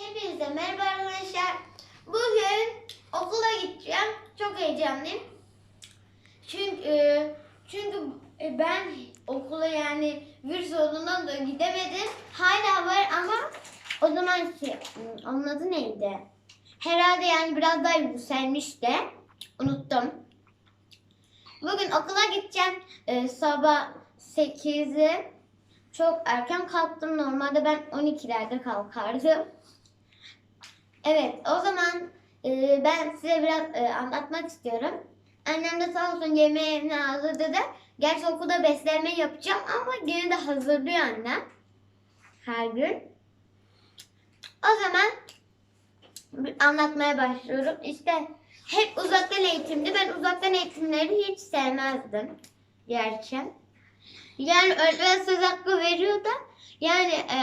Hepinize merhaba arkadaşlar. Bugün okula gideceğim. Çok heyecanlıyım. Çünkü e, çünkü e, ben okula yani virüs olduğundan da gidemedim. Hala var ama o zaman ki onun adı neydi? Herhalde yani biraz daha yükselmiş de. Unuttum. Bugün okula gideceğim. E, sabah 8'i çok erken kalktım. Normalde ben 12'lerde kalkardım. Evet, o zaman e, ben size biraz e, anlatmak istiyorum. Annem de sağ olsun yemeğini hazırladı. Gerçi okulda beslenme yapacağım ama yine de hazırlıyor annem. Her gün. O zaman anlatmaya başlıyorum. İşte hep uzaktan eğitimdi. Ben uzaktan eğitimleri hiç sevmezdim. Gerçi. Yani öğretmen söz hakkı veriyor da yani e,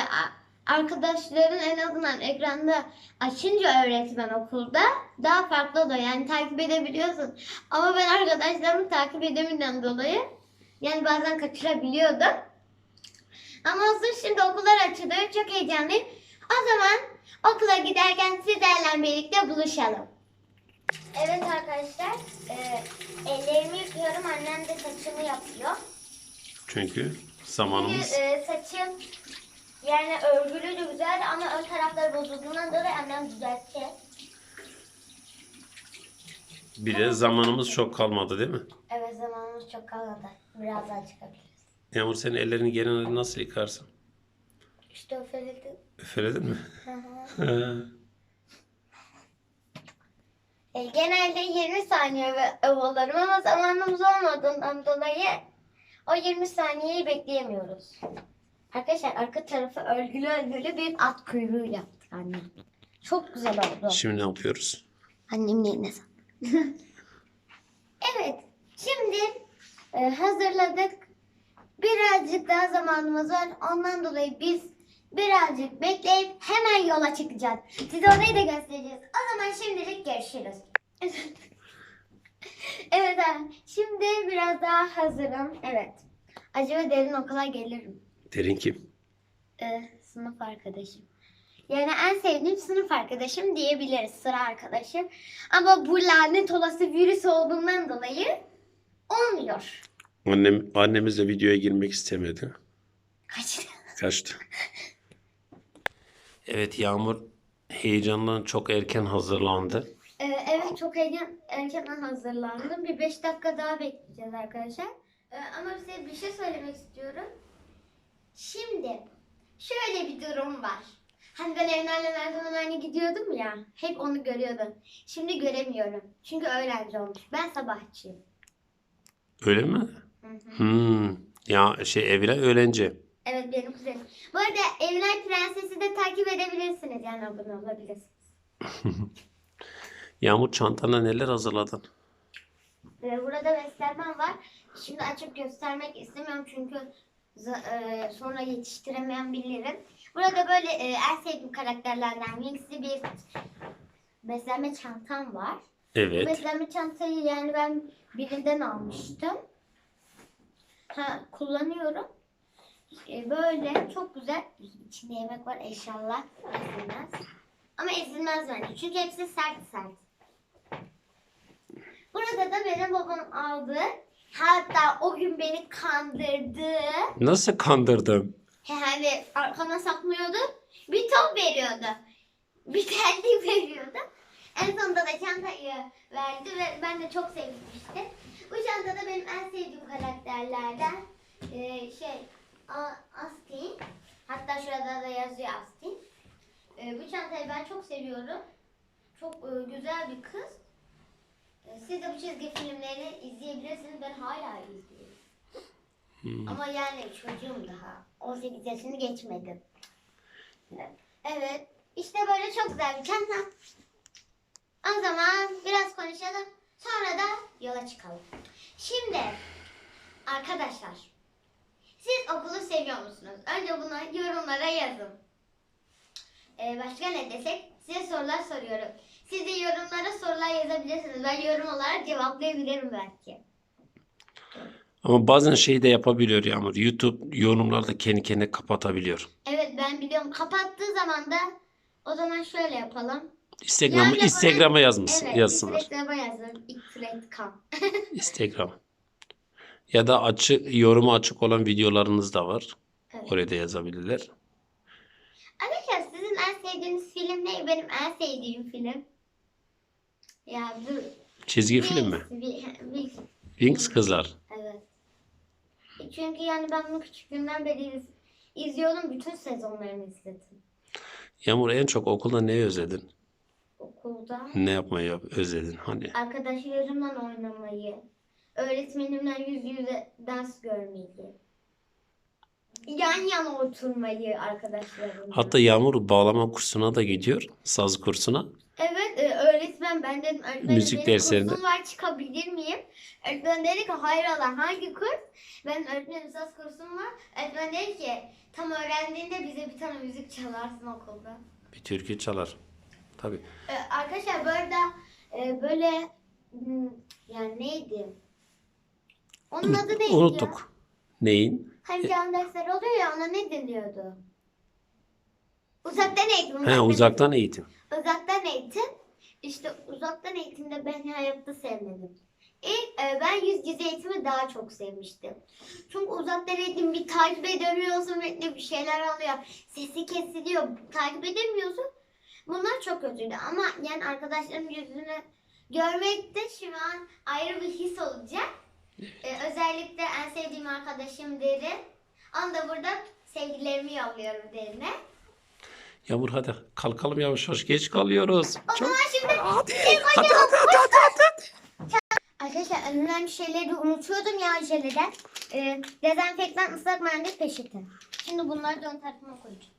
arkadaşların en azından ekranda açınca öğretmen okulda daha farklı oluyor. Yani takip edebiliyorsun. Ama ben arkadaşlarımı takip edemeden dolayı yani bazen kaçırabiliyordum. Ama olsun şimdi okullar açılıyor. Çok heyecanlıyım. O zaman okula giderken sizlerle birlikte buluşalım. Evet arkadaşlar. E, ellerimi yıkıyorum. Annem de saçımı yapıyor. Çünkü Çünkü zamanımız e, saçım yani örgülü de güzel ama ön tarafları bozulduğundan dolayı annem düzeltecek. bir de zamanımız çok kalmadı değil mi? Evet zamanımız çok kalmadı. Biraz daha çıkabiliriz. Yağmur sen ellerini genelde nasıl yıkarsın? İşte öfeledim. Üfeledin mi? Hı hı. e, genelde 20 saniye ve ovalarım ama zamanımız olmadığından dolayı o 20 saniyeyi bekleyemiyoruz. Arkadaşlar arka tarafı örgülü örgülü bir at kuyruğu yaptık annem. Çok güzel oldu. Şimdi ne yapıyoruz? Annemin eline sağlık. evet. Şimdi e, hazırladık. Birazcık daha zamanımız var. Ondan dolayı biz birazcık bekleyip hemen yola çıkacağız. Size orayı da göstereceğiz. O zaman şimdilik görüşürüz. evet. Şimdi biraz daha hazırım. Evet. Acaba derin okula gelirim. Derin kim? Ee, sınıf arkadaşım. Yani en sevdiğim sınıf arkadaşım diyebiliriz. Sıra arkadaşım. Ama bu lanet olası virüs olduğundan dolayı olmuyor. Annem, annemiz de videoya girmek istemedi. Kaç. Kaçtı. Evet Yağmur heyecandan çok erken hazırlandı. Ee, evet çok heyecan, erkenden hazırlandım. Bir 5 dakika daha bekleyeceğiz arkadaşlar. Ee, ama size bir şey söylemek istiyorum. Şimdi şöyle bir durum var. Hani ben evlerle her zaman aynı gidiyordum ya. Hep onu görüyordum. Şimdi göremiyorum. Çünkü öğrenci olmuş. Ben sabahçıyım. Öyle mi? Hı hı. Hmm. Ya şey Evren öğrenci. Evet benim kuzenim. Bu arada Evler Prenses'i de takip edebilirsiniz. Yani abone olabilirsiniz. Yağmur çantana neler hazırladın? Ee, burada beslenmem var. Şimdi açıp göstermek istemiyorum çünkü e, sonra yetiştiremeyebilirim. Burada böyle e, en sevdiğim karakterlerden Winx'li bir beslenme çantam var. Bu Evet. beslenme çantayı yani ben birinden almıştım. Ha, kullanıyorum. E, böyle çok güzel. İçinde yemek var eşyalar. Ezilmez. Ama ezilmez bence. Çünkü hepsi sert sert. Burada da benim babam aldı. Hatta o gün beni kandırdı. Nasıl kandırdım? Yani arkana saklıyordu. Bir top veriyordu. Bir terlik veriyordu. En sonunda da çantayı verdi ve ben de çok sevmiştim. Bu çanta da benim en sevdiğim karakterlerden. Ee, şey, Astin. Hatta şurada da yazıyor Astin. Ee, bu çantayı ben çok seviyorum. Çok e, güzel bir kız. Siz de bu çizgi filmlerini izleyebilirsiniz. Ben hala izliyorum. Ama yani çocuğum daha. 18 yaşını geçmedim. Evet. İşte böyle çok güzel bir çanta. O zaman biraz konuşalım. Sonra da yola çıkalım. Şimdi arkadaşlar siz okulu seviyor musunuz? Önce bunu yorumlara yazın. Ee, başka ne desek? Size sorular soruyorum. Siz de yorumlara sorular yazabilirsiniz. Ben yorum olarak cevaplayabilirim belki. Ama bazen şey de yapabiliyor Yağmur. YouTube yorumlarda kendi kendine kapatabiliyor. Evet ben biliyorum. Kapattığı zaman da O zaman şöyle yapalım. Instagram'a Yani Instagram'a yazmış Evet, yazsınlar. Instagram'a yazdım. İktiretkan. Instagram. Ya da açık yorumu açık olan videolarınız da var. Evet. Oraya da yazabilirler. Arkadaşlar sevdiğiniz film ne? Benim en sevdiğim film. Ya bu... Çizgi film mi? Wings. Wings kızlar. Evet. Çünkü yani ben bunu küçüklüğümden beri iz- izliyordum. Bütün sezonlarını izledim. Yağmur en çok okulda ne özledin? Okulda. Ne yapmayı özledin? Hani Arkadaşlarımla oynamayı. Öğretmenimle yüz yüze ders görmeyi. Yan yana oturmayı arkadaşlarımla. hatta Yağmur bağlama kursuna da gidiyor. Saz kursuna. Evet e, öğretmen ben dedim öğretmenim Müzik benim derslerinde. kursum var çıkabilir miyim? Öğretmen dedi ki hayır Allah hangi kurs? Ben öğretmenim saz kursum var. Öğretmen dedi ki tam öğrendiğinde bize bir tane müzik çalarsın okulda. Bir türkü çalar. Tabii. E, arkadaşlar bu arada e, böyle hmm, yani neydi? Onun adı neydi ya? Unuttuk. Neyin? Hani can dersleri oluyor ya ona ne deniyordu? Uzaktan eğitim. He uzaktan eğitim. Uzaktan eğitim. İşte uzaktan eğitimde ben hayatta sevmedim. İlk e, ben yüz yüze eğitimi daha çok sevmiştim. Çünkü uzaktan eğitim bir takip edemiyorsun ve bir şeyler oluyor. Sesi kesiliyor. Takip edemiyorsun. Bunlar çok kötüydü ama yani arkadaşlarım yüzünü görmek de şu an ayrı bir his olacak. E, özellikle en sevdiğim arkadaşım Derin. Onu da burada sevgilerimi yolluyorum Derin'e. Yağmur hadi kalkalım yavaş yavaş geç kalıyoruz. O Çok... zaman şimdi Hadi. şey Hadi koyalım. hadi hadi hadi. hadi. Arkadaşlar en önemli şeyleri unutuyordum ya aceleden. Ee, dezenfektan ıslak mendil peçete. Şimdi bunları da ön tarafıma koyacağım.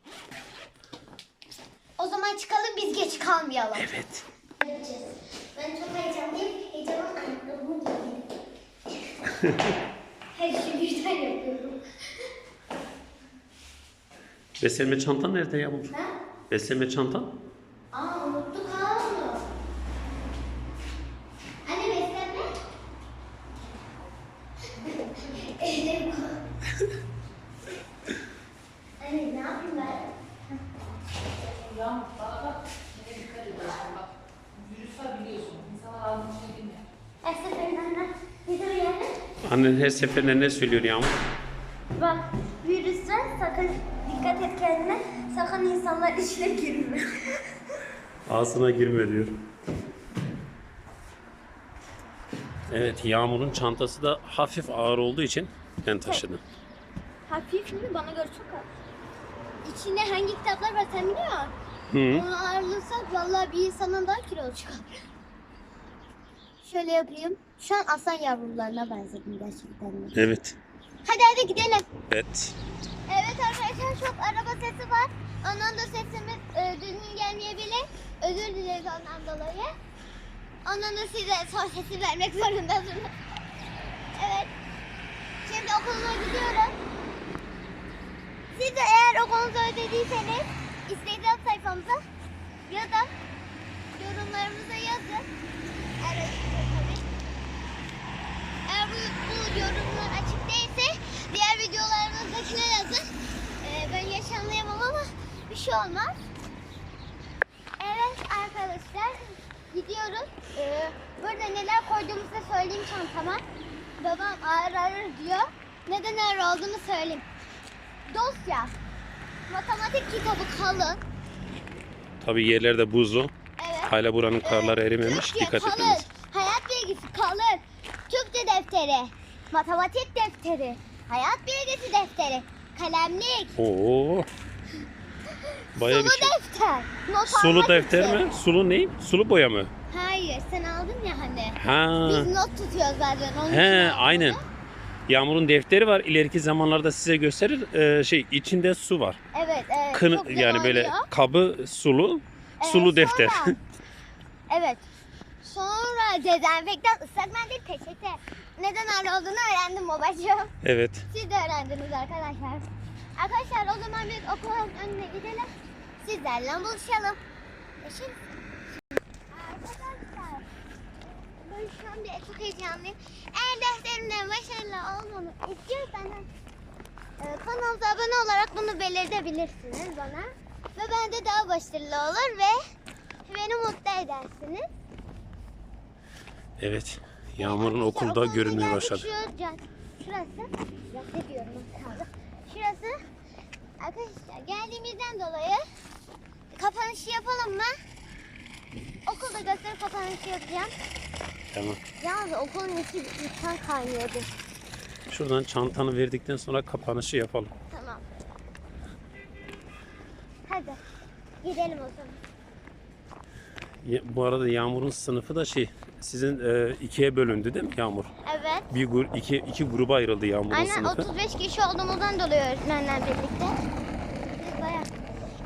O zaman çıkalım biz geç kalmayalım. Evet. Ben çok heyecanlıyım. Heyecanım giydim. Her şeyi birden yapıyorum. Beslenme çantan nerede Yağmur? Ha? Beslenme çantan? Aa unuttuk ha onu. Anne beslenme. Kol- Anne ne yapayım ben? Ya bana bak, neye dikkat ediyorsun bak. Virüs var biliyorsun. İnsanlar almış şey bilmiyor. Her seferinde bir de uyanır. Annen her seferinde ne söylüyor Yağmur? Bak virüsler sakın dikkat et kendine. Sakın insanlar içine girme. Ağzına girme diyor. Evet Yağmur'un çantası da hafif ağır olduğu için ben taşıdım. Hafif mi? Bana göre çok hafif. İçinde hangi kitaplar var sen biliyor musun? Hı. Onu ağırlasak vallahi bir insanın daha kilo çıkar. Şöyle yapayım. Şu an aslan yavrularına benzedim gerçekten de. Evet. Hadi hadi gidelim. Evet. Evet arkadaşlar çok araba sesi var. Ondan da sesimiz e, düzgün gelmeyebilir. Özür dileriz ondan dolayı. Ondan da size son sesi vermek zorundasınız. Evet. Şimdi okuluma gidiyorum. Siz de eğer okulunuzu ödediyseniz Instagram sayfamıza ya da yorumlarımıza yazın. Eğer açıksa tabii. Eğer bu, bu yorumlar açık değilse diğer videolarımızdakine yazın. Ee, ben yaş anlayamam ama bir şey olmaz. Evet arkadaşlar gidiyoruz. Ee, burada neler koyduğumuzu da söyleyeyim çantama. Babam ağır ağır diyor. Neden ağır olduğunu söyleyeyim. Dosya. Matematik kitabı kalın. Tabii yerlerde buzlu. Evet. Hala buranın karları erimemiş. Türkçe Dikkat kalın. etmeniz. Hayat bilgisi kalın. Türkçe defteri. Matematik defteri. Hayat bilgisi defteri. Kalemlik. Oo. Bayağı bir sulu şey. defter. Not Sulu almak defter için. mi? Sulu ne? Sulu boya mı? Hayır sen aldın ya hani. Ha. Biz not tutuyoruz zaten. Onun için He aldım aynen. onu. Yağmur'un defteri var. İleriki zamanlarda size gösterir. Ee, şey içinde su var. Evet evet. Kını, çok güzel yani böyle oluyor. kabı sulu. Ee, Sulu defter. sonra- evet. Sonra dezenfektan ıslak mendil peçete. Neden öyle olduğunu öğrendim babacığım. evet. Siz de öğrendiniz arkadaşlar. Arkadaşlar o zaman biz okulun önüne gidelim. Sizlerle buluşalım. Görüşürüz. Arkadaşlar ben şu an bir çok heyecanlıyım. Eğer derslerimde başarılı olmamı istiyorsanız e, kanalımıza abone olarak bunu belirtebilirsiniz bana. Ve bende daha başarılı olur ve beni mutlu edersiniz. Evet. Yağmur'un okulda okulda görünmeye başladı. Şurası. Cadde diyorum. Şurası. Arkadaşlar geldiğimizden dolayı kapanışı yapalım mı? Okulda gösteri kapanışı yapacağım. Tamam. Yalnız okulun içi lütfen kaynıyordu. Şuradan çantanı verdikten sonra kapanışı yapalım. Tamam. Hadi gidelim o zaman. Ya- Bu arada Yağmur'un sınıfı da şey sizin e, ikiye bölündü değil mi Yağmur? Evet. Bir gur iki iki gruba ayrıldı Yağmur'un Aynen sınıfı. 35 kişi olduğumuzdan dolayı öğretmenler birlikte.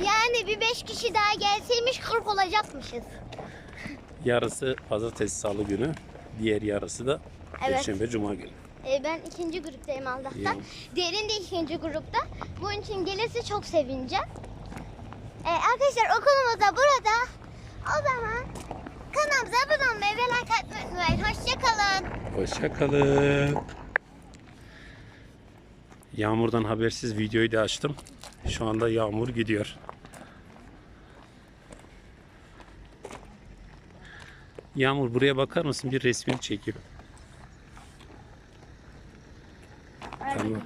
Yani bir 5 kişi daha gelseymiş 40 olacakmışız. Yarısı pazartesi salı günü, diğer yarısı da Evet. perşembe cuma günü. Ee, ben ikinci gruptayım Allah'tan. Ya. Derin de ikinci grupta. Bunun için gelirse çok sevineceğim. Ee, arkadaşlar okulumuz da burada. O zaman kanalımıza abone olmayı ve like atmayı unutmayın. Hoşçakalın. Hoşça kalın. Yağmurdan habersiz videoyu da açtım. Şu anda yağmur gidiyor. Yağmur buraya bakar mısın? Bir resmini çekeyim. Tamam.